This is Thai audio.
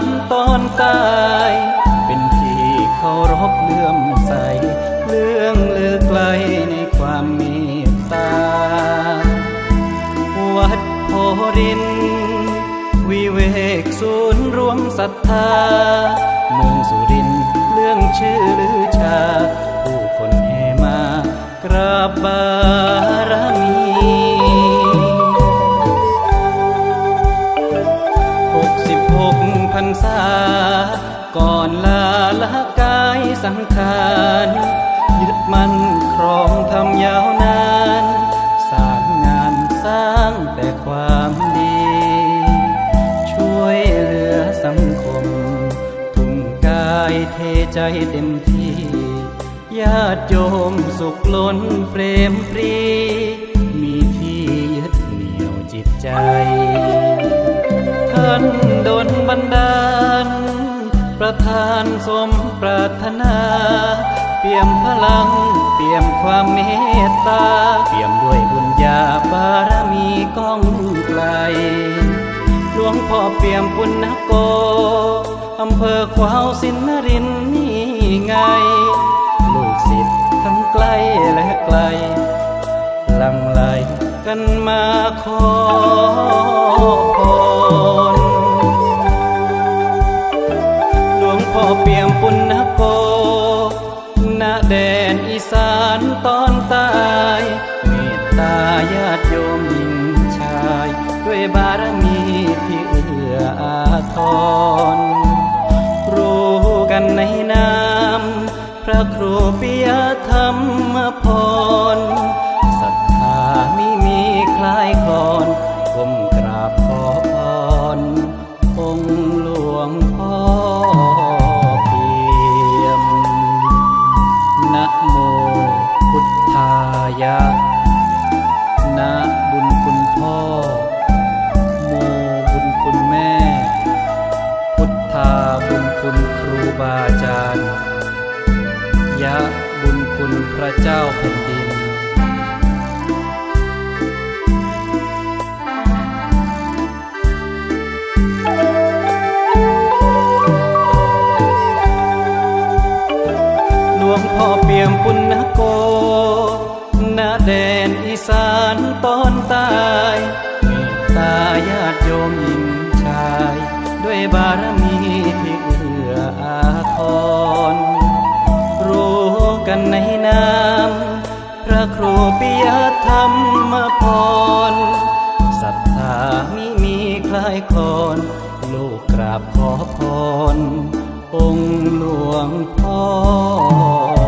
ันตอนสาย เป็นที่เคารพเลื่อมใสเลื่องลือไกลในความเมตตา วัดโพริน วิเวกศูนย์รวมศรัทธา เมืองสุรินเรื่องชื่อลือชา ผู้คนแห่มากราบบา ก่อนลาละกายสังขารยึดมั่นครองทำยาวนาน สร้างงานสร้างแต่ความดี ช่วยเหลือสังคม ทุ่มกายเทใจเต็มที่ ญาติโยมสุขล้นเปรมปรีานสมปรารถนา เปี่ยมพลัง เปี่ยมความเมตตา เปี่ยมด้วยบุญญาบารมีก้องไกล หลวงพ่อเปี่ยมปุณณโก อำเภอขวาวสินนรินนี่ไง ลูกศิษย์ทั้งใกล้และไกล ลังไหลกันมาขอ เปี่ยมปุณณโกณแดนอีสานตอนใต้เมตตาญาติโยมหญิงชาย ด้วยบารมีที่เอื้ออาทร รู้กันในนามพระครูปิยธรรมพรศรัทธามิมีคล้ายคลอน ยะนะบุญคุณพ่อ โมบุญคุณแม่ พุทธาบุญคุณครูบาอาจารย์ ยะบุญคุณพระเจ้าแผ่นดินหลวงพ่อเปี่ยมปุณโก ณแดนอีสานตอนใต้เมตตาญาติโยมหญิงชาย ด้วยบารมีที่เอื้ออาทร รู้กันในนามพระครูปิยธรรมพรศรัทธามิมีคลายคอนลูกกราบขอพร องค์หลวงพ่อ